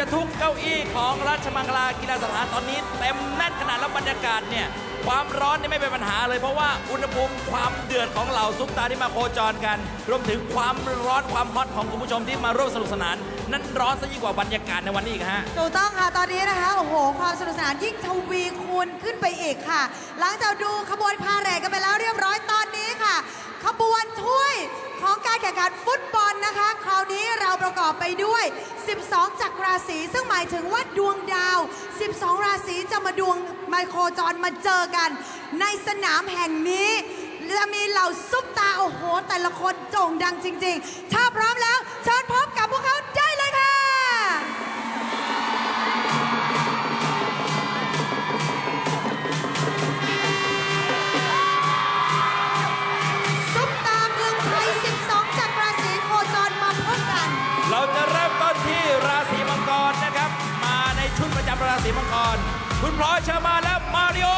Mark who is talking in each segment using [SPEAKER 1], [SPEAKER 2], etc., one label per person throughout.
[SPEAKER 1] จะทุกเก้าอี้ของราชมังคลากีฬาสถานตอนนี้เต็มแน่นขนาดแล้วบรรยากาศเนี่ยความร้อนนี่ไม่เป็นปัญหาเลย เพราะว่าอุณหภูมิความเดือดของเหล่าซุปตาที่มาโคจรกัน รวมถึงความร้อนความฮอตของคุณผู้ชมที่มาร่วมสนุกสนาน นั่นร้อนซะยิ่งกว่าบรรยากาศในวันนี้อีกฮะ
[SPEAKER 2] ถูกต้องค่ะ ตอนนี้นะคะ โอ้โห ความสนุกสนานยิ่งทวีคูณขึ้นไปอีกค่ะ หลังจากดูขบวนพาเหรดกันไปแล้วเรียบร้อยตอนนี้ค่ะ ขบวนถ้วย ของการแข่งขันฟุตบอลนะคะ คราวนี้เราประกอบไปด้วย 12 จักรราศีซึ่งหมายถึงว่าดวงดาว 12 ราศีจะมาดวงไมโครจรมาเจอกัน ในสนามแห่งนี้จะมีเหล่าซุปตา โอ้โห แต่ละคนโจ่งดังจริง ๆ ถ้าพร้อมแล้ว เชิญพบ คุ
[SPEAKER 1] ณพลอยเชอร์มานและมาริโอ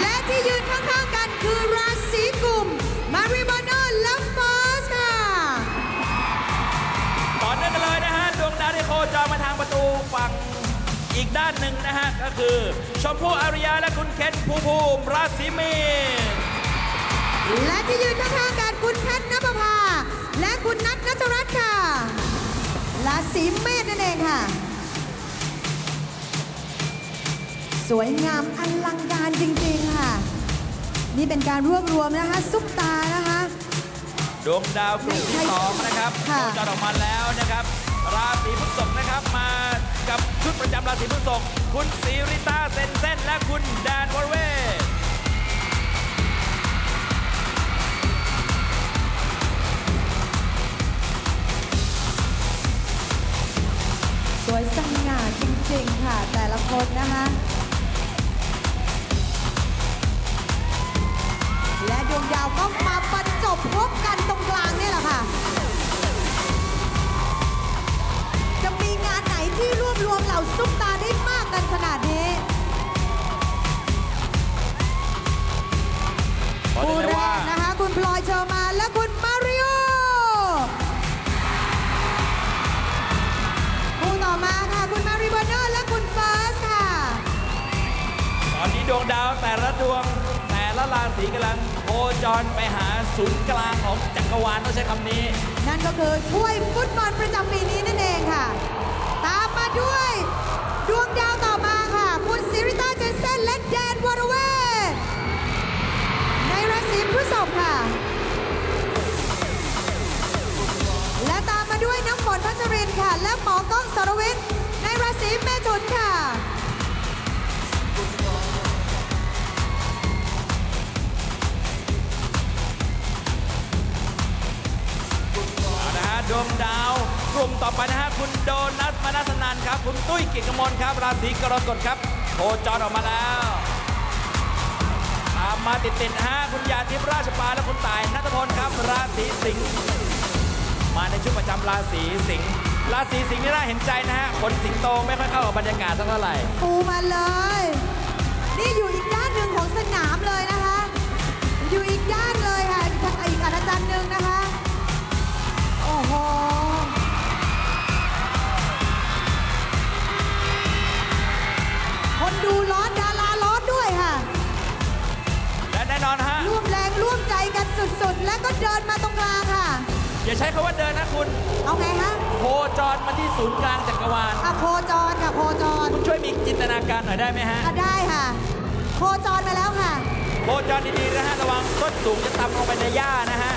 [SPEAKER 2] และที่ยืนข้างๆกันคือราศีกุม มาริบานอและฟอสค่ะ
[SPEAKER 1] ต่อเนื่องกันเลยนะฮะ ดวงดาวที่โคจรมาทางประตูฝั่งอีกด้านหนึ่งนะฮะ ก็คือ ชมพู่อาริยาและคุณเคนภูมิภูมิราศีมีน
[SPEAKER 2] และที่ยืนข้างๆกันคุณแพทย์นภพาและคุณนัทนัทรัตน์ค่ะ ราศีเมษนั่นเองค่ะ สวยงามอลังการจริง ๆ ค่ะ นี่เป็นการรวบรวมนะคะ ซุปตานะคะ
[SPEAKER 1] ดวงดาวกลุ่มที่สองนะครับโค
[SPEAKER 2] ค่ะ
[SPEAKER 1] จรออกมาแล้วนะครับ ราศีพฤษภนะครับมากับชุดประจำราศีพฤษภคุณสีริต้าเซนเซนและคุณแดนวอลเวท
[SPEAKER 2] สวยสง่าจริงๆค่ะ แต่ละคนนะคะ และดวงดาวก็มาบรรจบพบกันตรงกลางเนี่ยแหละค่ะ จะมีงานไหนที่รวบรวมเหล่าซุปตาได้มากกันขนาดนี้
[SPEAKER 1] วงดาวแต่ละดวง แต่ละราศีกำลังโคจรไปหาศูนย์กลางของจักรวาลต้องใช้คำนี้
[SPEAKER 2] นั่นก็คือช่วยฟุตบอลประจำปีนี้นั่นเองค่ะ ตามมาด้วย ดวงดาวต่ วง
[SPEAKER 1] ดาว กลุ่มต่อไปนะฮะคุณโดนัทมนัสนันครับ คุณตุ้ยกียรติกมลครับ ราศีกรกฎครับโคจรออกมาแล้วตามมาติดๆนะฮะคุณยาทิพย์ราชปาและคุณตายนัทพลครับ ราศีสิงห์มาในชุดประจำราศีสิงห์ราศีสิงห์นี่น่าเห็นใจนะฮะคนสิงโตไม่ค่อยเข้ากับบรรยากาศสักเท่าไหร่
[SPEAKER 2] ปูมาเลย นี่อยู่อีกด้านหนึ่งของสนามเลยนะคะ อยู่อีกด้านเลยค่ะอีกอีกอาจารย์หนึ่ง สุดๆ แล้วก็เดินมาตรงกลางค่ะ
[SPEAKER 1] อย่าใช้คำว่าเดินนะคุณ
[SPEAKER 2] เอาไงคะ
[SPEAKER 1] โคจรมาที่ศูนย์กลางจักรวาล
[SPEAKER 2] อะโคจรค่ะโคจร
[SPEAKER 1] คุณช่วยมีจินตนาการหน่อยได้ไหมฮะ
[SPEAKER 2] อะได้ค่ะ โคจรมาแล้วค่ะ
[SPEAKER 1] โคจรดีๆนะฮะ ระวังต้นสูงจะตำลงไปในหญ้านะฮะ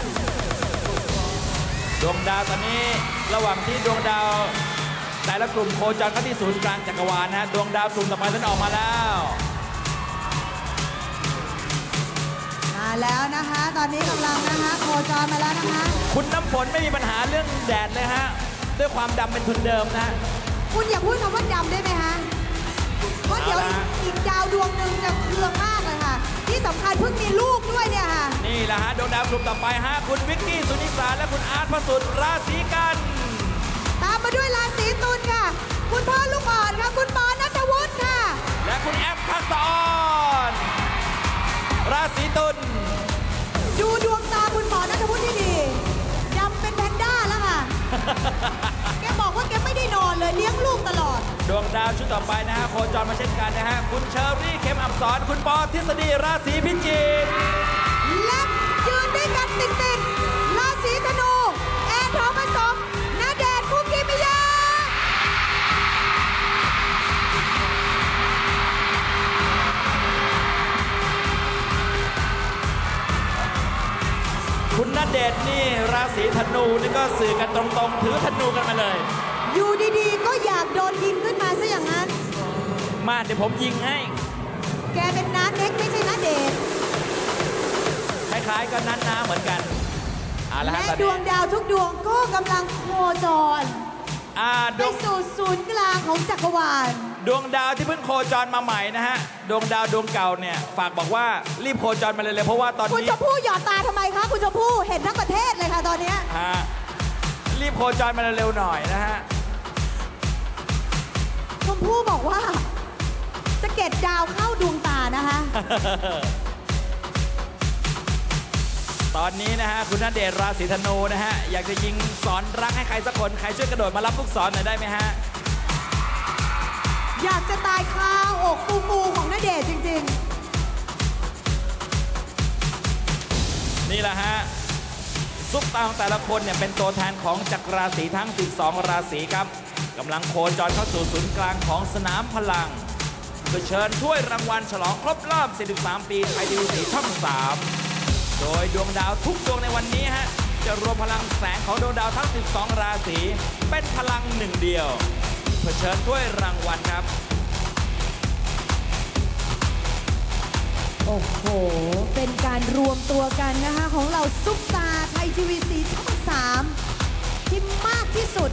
[SPEAKER 1] ดวงดาวตอนนี้ระหว่างที่ดวงดาว แต่ละกลุ่มโคจรเข้าที่ศูนย์กลางจักรวาลนะฮะ ดวงดาวกลุ่มต่อไปนั้นออกมาแล้ว
[SPEAKER 2] แล้วนะคะ ตอนนี้กำลังนะคะโคจรมาแล้วนะคะ
[SPEAKER 1] คุณน้ำฝนไม่มีปัญหาเรื่องแดดเลยฮะ ด้วยความดำเป็นทุนเดิมนะฮะ
[SPEAKER 2] คุณอย่าพูดคำว่าดำได้ไหมคะเพราะเดี๋ยว
[SPEAKER 1] เอา
[SPEAKER 2] อี
[SPEAKER 1] ละ
[SPEAKER 2] กอีกดาวดวงหนึ่งจะเคืองมากเลยค่ะ ที่สำคัญเพิ่งมีลูกด้วยเนี่ยค่ะ
[SPEAKER 1] นี่แหละฮะดวงดาวกลุ่มต่อไปฮะ คุณวิกกี้สุนิสาและคุณอาร์ตพระสุดราศีกัน
[SPEAKER 2] ตามมาด้วยราศีตุลค่ะ คุณพ่อลูกอ่อนค่ะ คุณปอ ตุลดูดว
[SPEAKER 1] งตาคุณหมอนัทพุฒิที่ดียำเป็นแพ
[SPEAKER 2] นด้าแล้วค่ะ แกบอกว่าแกไม่ได้นอนเลยเลี้ยงลูกตลอด
[SPEAKER 1] ดวงดาวชุดต่อไปนะฮะโคจรมาเช่นกันนะฮะ คุณเชอรี่เข็มอับสรคุณปอทฤษฎีราศีพิจิตร
[SPEAKER 2] และยืนด้วยกันติดๆ คุ
[SPEAKER 1] ณณเดชน์นี่ราศีธนูนี่ก็สื่อกันตรงๆ ถือธนูกันมาเลย
[SPEAKER 2] อยู่ดีๆ ก็อยากโดนยิงขึ้นมาซะอย่างนั้น
[SPEAKER 1] มาเดี๋ยวผมยิงให้
[SPEAKER 2] แกเป็นน้าเน็กไม่ใช่น้าเดชน์
[SPEAKER 1] คล้ายๆกันนั้นนะเหมือนกันเอาละฮะ
[SPEAKER 2] และ
[SPEAKER 1] ตอน
[SPEAKER 2] ด
[SPEAKER 1] นี้
[SPEAKER 2] วงดาวทุกดวงก็กำลังโคจร
[SPEAKER 1] อ่าด
[SPEAKER 2] ไป
[SPEAKER 1] วง
[SPEAKER 2] สู่ศูนย์กลางของจักรวาล
[SPEAKER 1] ดวงดาวที่เพิ่งโคจรมาใหม่นะฮะ ดวงดาวดวงเก่าเนี่ย ฝากบอกว่ารีบโคจรมาเลยเลยเพราะว่าตอน
[SPEAKER 2] คุณ
[SPEAKER 1] นี้
[SPEAKER 2] ชมพู่หยอดตาทำไมคะคุณชมพู่เห็นทั้งประเทศเลยค่ะตอนเนี้ย
[SPEAKER 1] ฮะรีบโคจรมาเร็วๆหน่อยนะฮะ
[SPEAKER 2] ชมพู่บอกว่าสะเก็ดดาวเข้าดวงตานะคะ
[SPEAKER 1] ตอนนี้นะฮะ คุณณเดชน์ราศีธนูนะฮะ อยากจะยิงสอนรักให้ใครสักคน ใครช่วยกระโดดมารับลูกศรหน่อยได้ไหมฮะ
[SPEAKER 2] อยากจะตายคาอกฟูฟูของนเดชน์จริง
[SPEAKER 1] นี่แหละฮะซุปตาของแต่ละคนเนี่ยเป็นตัวแทนของจักรราศีทั้ง 12 ราศีครับกำลังโคจรเข้าสู่ศูนย์กลางของสนามพลังเพื่อเชิญถ้วยรางวัลฉลองครบรอบ 43 ปีไทยทีวีสีช่อง 3 โดยดวงดาวทุกดวงในวันนี้ฮะจะรวมพลังแสงของดวงดาวทั้ง 12 ราศีเป็นพลังหนึ่งเดียว เพื่อเชิญถ้วยรางวัลครับ
[SPEAKER 2] ๆโอ้โห เป็นการรวมตัวกันนะคะของเราซุปตาไทยทีวีสีช่องสามที่มากที่สุด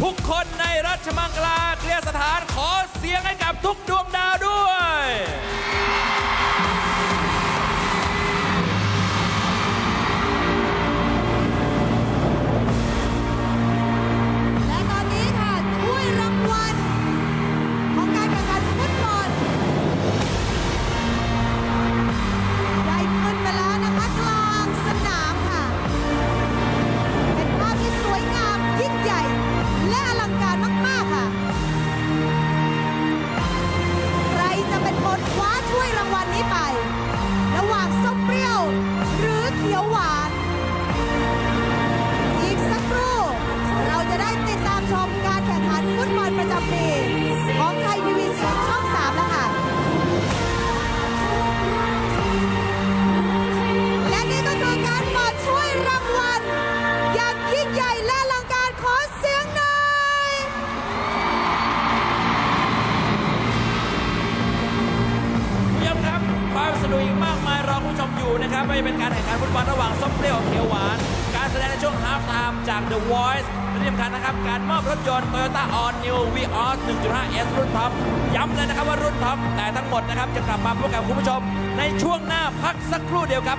[SPEAKER 1] ทุกคนในรัชมังคลาเคลียร์สถานขอเสียงให้กับทุกดวงดาวด้วย
[SPEAKER 2] ฟุตบอลประจำปีของไทยทีวีสีช่อง 3 แล้วค่ะ และนี่ก็คือการเปิดช่วยรางวัลอย่างยิ่งใหญ่และลังการขอเสียงหน่อย
[SPEAKER 1] ผู้ชมครับความสนุกอีกมากมายรอคุณผู้ชมอยู่นะครับไม่ว่าจะเป็นการแข่งขันฟุตบอลระหว่างส้มเปรี้ยวเขียวหวาน ช่วงฮาล์ฟไทม์จาก The Voice และที่สำคัญนะครับ การมอบรถยนต์ Toyota All New Vios 1.5 S รุ่นท็อป ย้ำเลยนะครับว่ารุ่นท็อป แต่ทั้งหมดนะครับ จะกลับมาพบกับคุณผู้ชม ในช่วงหน้าพักสักครู่เดียวครับ